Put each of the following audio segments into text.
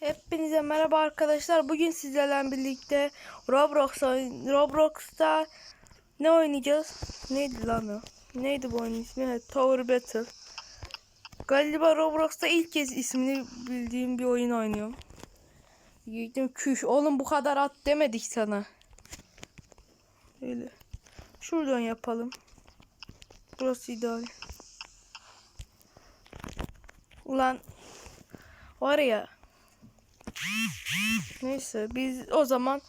Hepinize merhaba arkadaşlar. Bugün sizlerle birlikte Roblox oyn- Roblox'ta ne oynayacağız? Neydi lan o? Neydi bu oyunun ismi? Evet, Tower Battle. Galiba Roblox'ta ilk kez ismini bildiğim bir oyun oynuyorum. Gittim küş. Oğlum bu kadar at demedik sana. Öyle. Şuradan yapalım. Burası ideal. Ulan var ya Neyse biz o zaman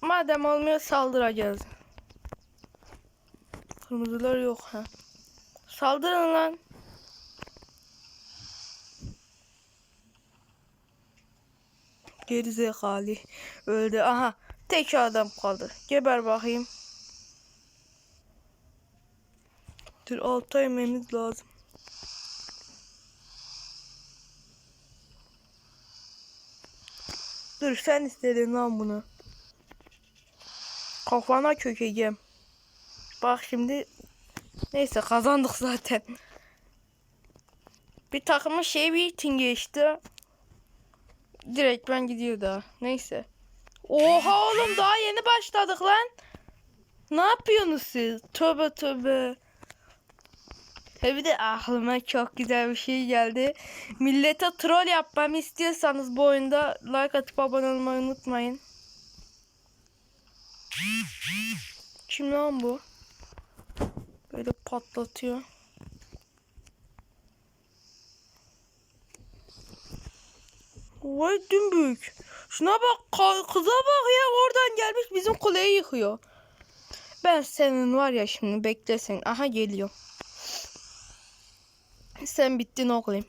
madem olmuyor saldıracağız. Kırmızılar yok ha. Saldırın lan. Gerizekalı öldü. Aha tek adam kaldı. Geber bakayım. Dur alta yememiz lazım. Dur sen istedin lan bunu. Kafana kökeceğim. Bak şimdi. Neyse kazandık zaten. Bir takımın şey bir için geçti. Direkt ben gidiyor daha. Neyse. Oha oğlum daha yeni başladık lan. Ne yapıyorsunuz siz? Tövbe tövbe. Bir de aklıma çok güzel bir şey geldi. Millete troll yapmamı istiyorsanız bu oyunda like atıp abone olmayı unutmayın. Kim lan bu? Böyle patlatıyor. Vay dümbük. Şuna bak kıza bak ya oradan gelmiş bizim kuleyi yıkıyor. Ben senin var ya şimdi beklesin. Aha geliyor. Sen bittin oğlum.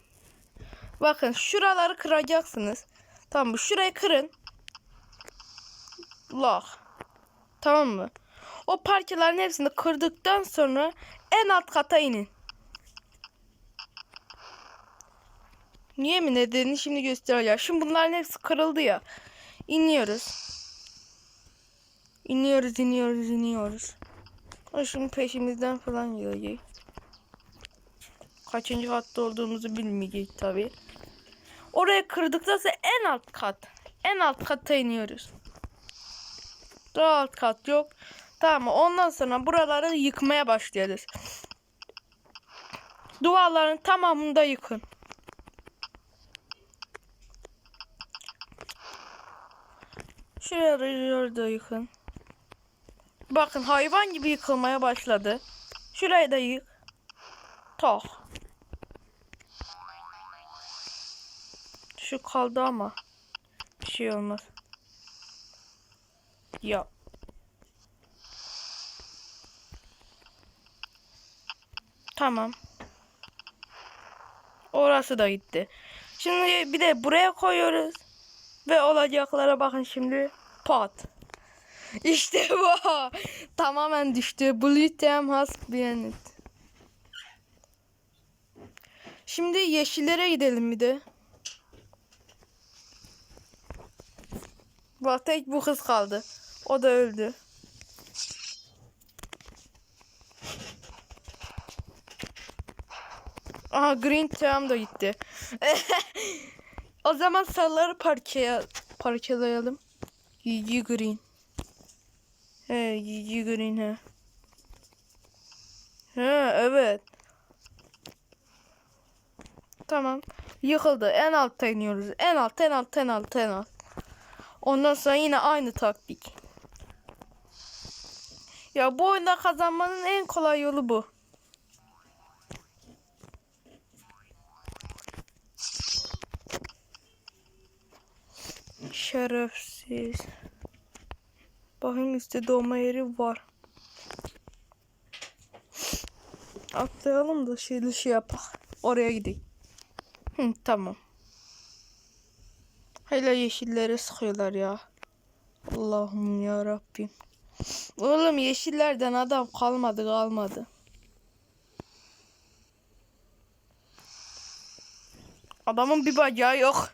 Bakın şuraları kıracaksınız. Tamam mı? Şurayı kırın. Lock. Tamam mı? O parçaların hepsini kırdıktan sonra en alt kata inin. Niye mi nedenini şimdi göstereceğim. Şimdi bunların hepsi kırıldı ya. İniyoruz. İniyoruz, iniyoruz, iniyoruz. O şimdi peşimizden falan gelecek. Kaçıncı katta olduğumuzu bilmeyecek tabi. Oraya kırdıktan sonra en alt kat. En alt kata iniyoruz. Daha alt kat yok. Tamam? Ondan sonra buraları yıkmaya başlıyoruz. Duvarların tamamını da yıkın. Şuraları da yıkın. Bakın hayvan gibi yıkılmaya başladı. Şurayı da yık. Tak. Şu kaldı ama. Bir şey olmaz. Ya. Tamam. Orası da gitti. Şimdi bir de buraya koyuyoruz. Ve olacaklara bakın şimdi. Pat. İşte bu. Tamamen düştü. Blue Tem has been Şimdi yeşillere gidelim bir de. Bak tek bu kız kaldı. O da öldü. Aha Green Team da gitti. o zaman sarıları parçaya parçalayalım. GG Green. He GG Green he. He evet. Tamam. Yıkıldı. En altta iniyoruz. En alt, en alt, en alt, en alt. Ondan sonra yine aynı taktik. Ya bu oyunda kazanmanın en kolay yolu bu. Şerefsiz. Bakın üstte doğma yeri var. Atlayalım da şeyli şey yapak. Oraya gidelim. Hı, tamam. Hala yeşillere sıkıyorlar ya. Allah'ım ya Rabbim. Oğlum yeşillerden adam kalmadı kalmadı. Adamın bir bacağı yok.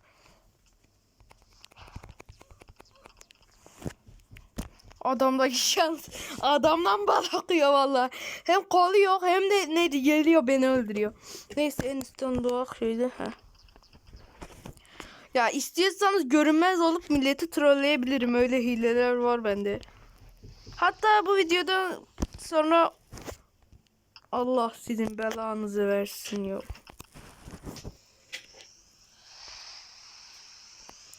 Adamdaki şans adamdan bal akıyor valla. Hem kolu yok hem de neydi geliyor beni öldürüyor. Neyse en üstten doğak şöyle. Heh. Ya istiyorsanız görünmez olup milleti trolleyebilirim. Öyle hileler var bende. Hatta bu videoda sonra Allah sizin belanızı versin yok.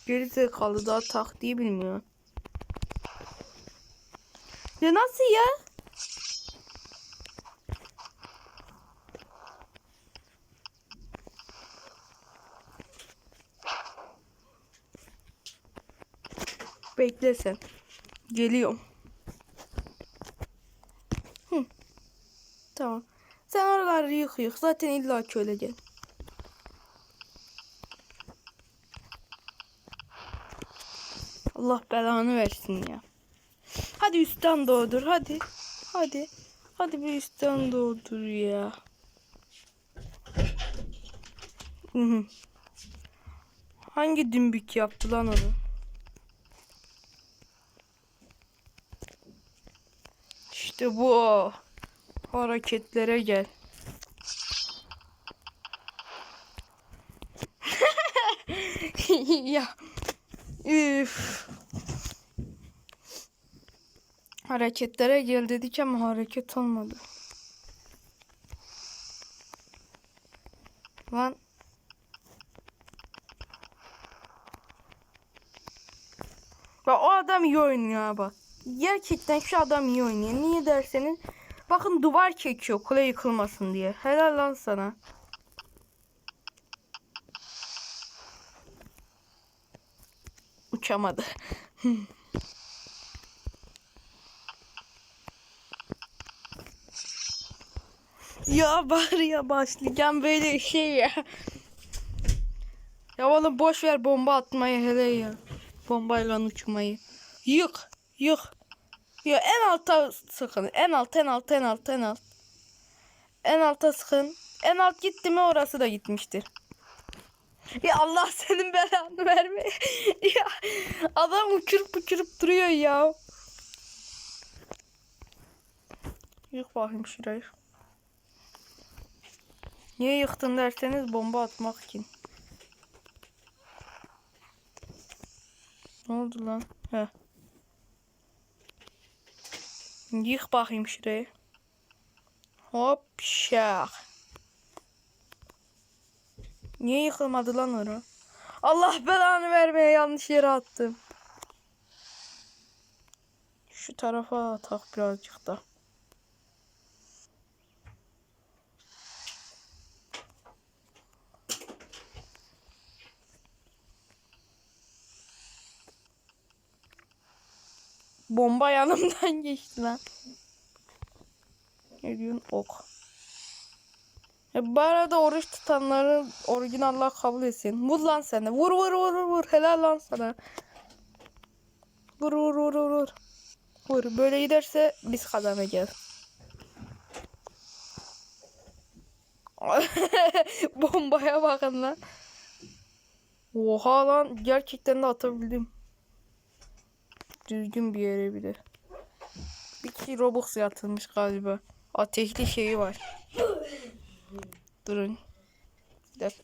Geri zekalı daha taktiği bilmiyor. Ya nasıl ya? Bekle sen. Geliyorum. Hı. Tamam. Sen oraları yık yık. Zaten illa öleceksin. Allah belanı versin ya. Hadi üstten doğdur. Hadi. Hadi. Hadi bir üstten doğdur ya. Hı hı. Hangi dümbük yaptı lan onu? İşte bu. Hareketlere gel. ya. Üf. Hareketlere gel dedik ama hareket olmadı. Lan. Bak o adam iyi oynuyor bak. Gerçekten şu adam iyi oynuyor. Niye derseniz bakın duvar çekiyor kule yıkılmasın diye. Helal lan sana. Uçamadı. ya bari ya başlayacağım böyle şey ya. Ya oğlum boş ver bomba atmayı hele ya. Bombayla uçmayı. Yık. Yık. Ya en alta sıkın. En alt, en alt, en alt, en alt. En alta sıkın. En alt gitti mi orası da gitmiştir. Ya Allah senin belanı verme. ya adam uçurup uçurup duruyor ya. Yık bakayım şurayı. Niye yıktın derseniz bomba atmak için. Ne oldu lan? Heh. Yık bakayım şurayı. Hop şak. Niye yıkılmadı lan onu? Allah belanı vermeye yanlış yere attım. Şu tarafa atak birazcık da. Bomba yanımdan geçti lan. Ne diyorsun? Ok. E, bu arada oruç tutanları orijinal Allah kabul etsin. Vur lan seni. Vur vur vur vur. Helal lan sana. Vur vur vur vur vur. Vur. Böyle giderse biz kazanacağız. Bombaya bakın lan. Oha lan gerçekten de atabildim. Düzgün bir yere bir. Bir kişi Robux yatırmış galiba. Ateşli şeyi var. Durun. Bir.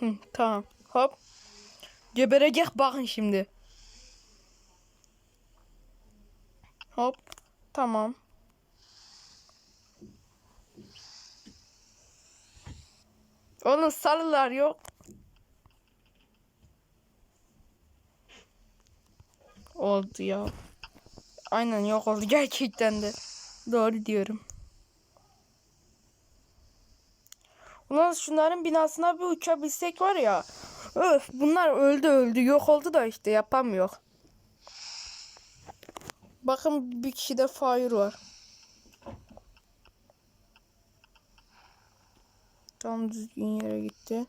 Hı, tamam. Hop. Geberecek bakın şimdi. Hop. Tamam. Oğlum sarılar yok. Oldu ya. Aynen yok oldu gerçekten de. Doğru diyorum. Ulan şunların binasına bir uçabilsek var ya. Öf bunlar öldü öldü yok oldu da işte yapamıyor. Bakın bir kişide fire var. Tam düzgün yere gitti.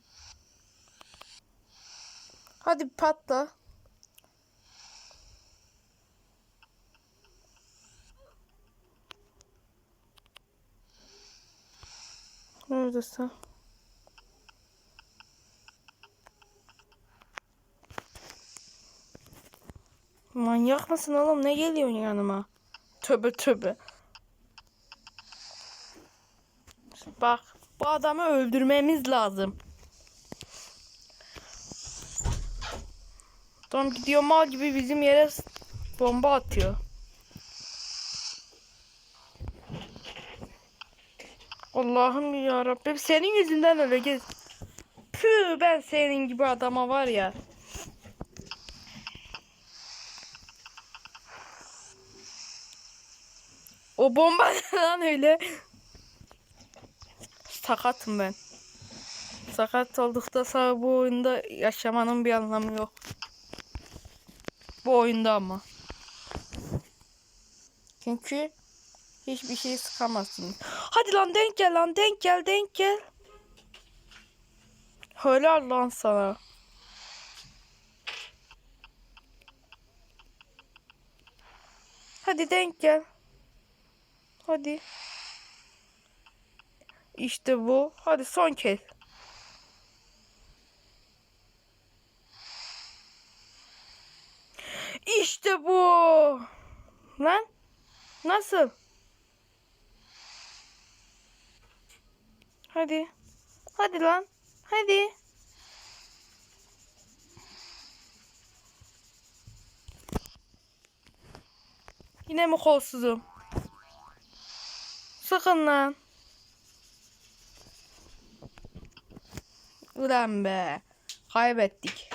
Hadi patla. Neredesin? Manyak mısın oğlum? Ne geliyorsun yanıma? Töbe töbe. Bak bu adamı öldürmemiz lazım. Tam gidiyor mal gibi bizim yere bomba atıyor. Allah'ım ya Rabbim senin yüzünden öleceğiz. Püh ben senin gibi adama var ya. O bomba lan öyle. Sakatım ben. Sakat oldukta sonra bu oyunda yaşamanın bir anlamı yok. Bu oyunda ama. Çünkü hiçbir şey sıkamazsın. Hadi lan denk gel lan denk gel denk gel. Helal lan sana. Hadi denk gel. Hadi. İşte bu. Hadi son kez. İşte bu. Lan. Nasıl? Hadi. Hadi lan. Hadi. Yine mi kolsuzum? Sıkın lan. Ulan be. Kaybettik.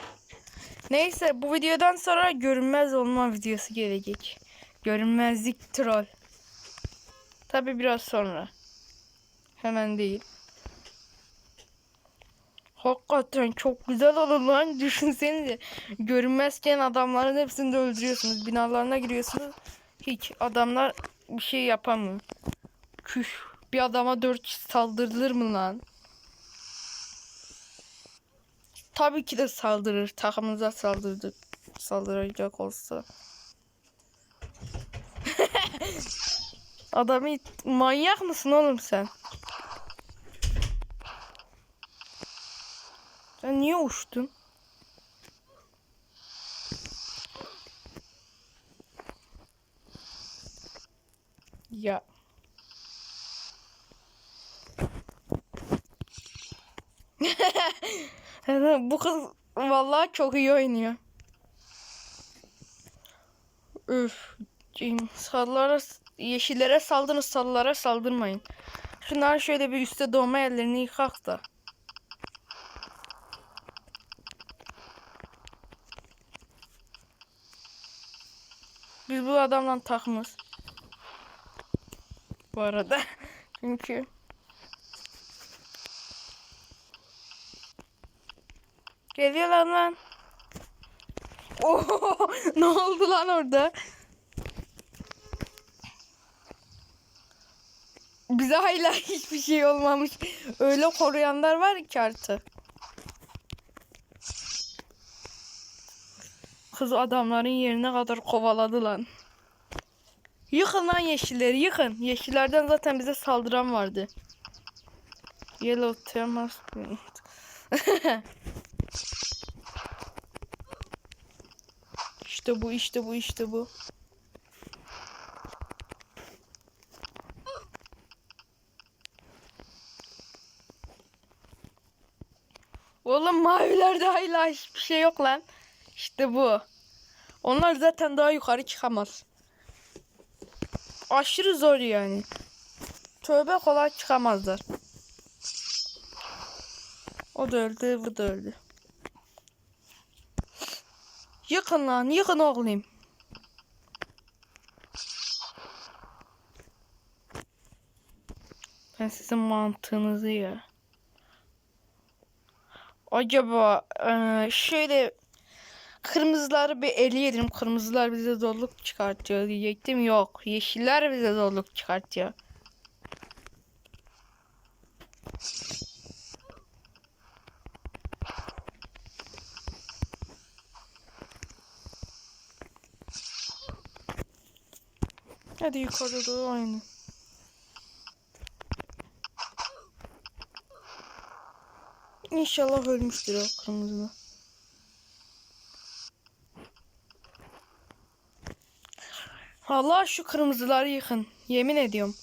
Neyse bu videodan sonra görünmez olma videosu gelecek. Görünmezlik troll. Tabi biraz sonra. Hemen değil. Hakikaten çok güzel olur lan. Düşünsenize. Görünmezken adamların hepsini de öldürüyorsunuz. Binalarına giriyorsunuz. Hiç adamlar bir şey yapamıyor. Küş. Bir adama dört saldırılır mı lan? Tabii ki de saldırır. Takımımıza saldırdı. Saldıracak olsa. Adamı manyak mısın oğlum sen? Sen niye uçtun? Ya. Bu kız vallahi çok iyi oynuyor. Üf. cim, Sarılara, yeşillere saldırın, sarılara saldırmayın. Şunlar şöyle bir üstte doğma yerlerini yıkak da. Biz bu adamla takımız. Bu arada. Çünkü Geliyorlar lan. Oo, ne oldu lan orada? Bize hala hiçbir şey olmamış. Öyle koruyanlar var ki artık. Kız adamların yerine kadar kovaladı lan. Yıkın lan yeşilleri yıkın. Yeşillerden zaten bize saldıran vardı. Yellow Temas. işte bu işte bu işte bu. Oğlum mavilerde hala hiçbir şey yok lan. İşte bu. Onlar zaten daha yukarı çıkamaz. Aşırı zor yani. Tövbe kolay çıkamazlar. O da öldü, bu da öldü. Yıkın lan, yıkın oğlum. Ben sizin mantığınızı ya. Acaba eee, şöyle kırmızıları bir eleyelim. Kırmızılar bize zorluk çıkartıyor diyecektim. Yok. Yeşiller bize zorluk çıkartıyor. Hadi yukarı doğru oynayın. İnşallah ölmüştür o kırmızı. Allah şu kırmızıları yıkın. Yemin ediyorum.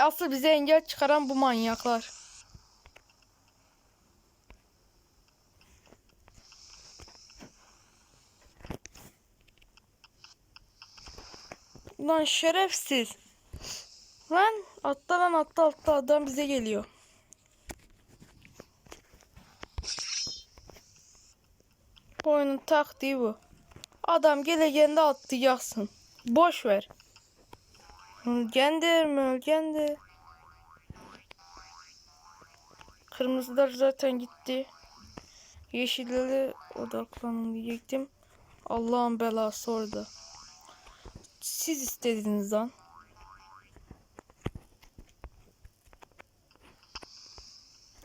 Asıl bize engel çıkaran bu manyaklar. Lan şerefsiz. Lan atla lan atla atla adam bize geliyor. Bu oyunun taktiği bu. Adam geleceğinde atlayacaksın. Boş ver. Ölgendir mi ölgendir. Kırmızılar zaten gitti. Yeşilleri odaklanın diyecektim. Allah'ın belası orada. Siz istediniz lan.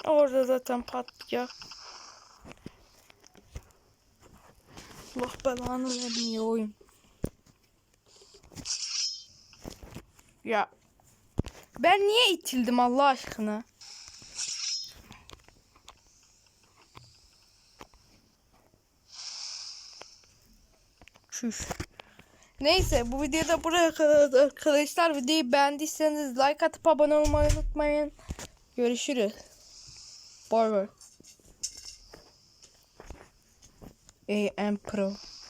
Orada zaten patlayacak. Allah belanı vermiyor oyun. Ya. Ben niye itildim Allah aşkına? Çüş. Neyse bu videoda buraya kadar arkadaşlar. Videoyu beğendiyseniz like atıp abone olmayı unutmayın. Görüşürüz. Bay bay. AM Pro.